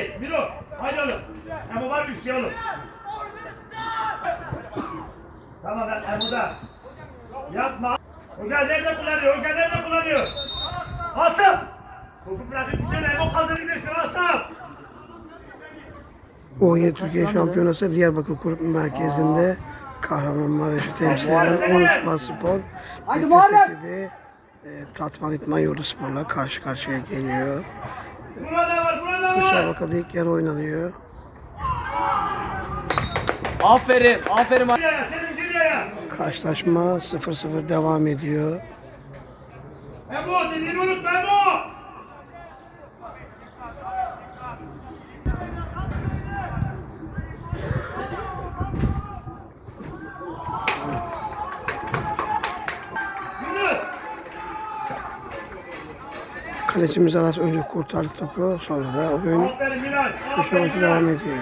Hey Miro. Haydi oğlum. Emo var bir şey oğlum. Tamam lan Emo'da. Yapma. Hoca nerede kullanıyor? Hoca nerede kullanıyor? Attım. Topu bırakıp gidiyor. Emo kaldırır gidiyorsun. Attım. U17 Türkiye Şampiyonası Diyarbakır Grup Merkezi'nde Kahramanmaraş'ı temsil eden 13 Bas Spor Haydi Betis Muharrem! e, Tatvan İtman Yurdu Spor'la karşı karşıya geliyor. Burada var. Burada var. Müsabakada ilk yarı oynanıyor. Aferin, aferin. Karşılaşma 0-0 devam ediyor. Emo dediğini unutma Emo. Kalecimiz Aras önce kurtardı topu sonra da oyun köşe devam ediyor.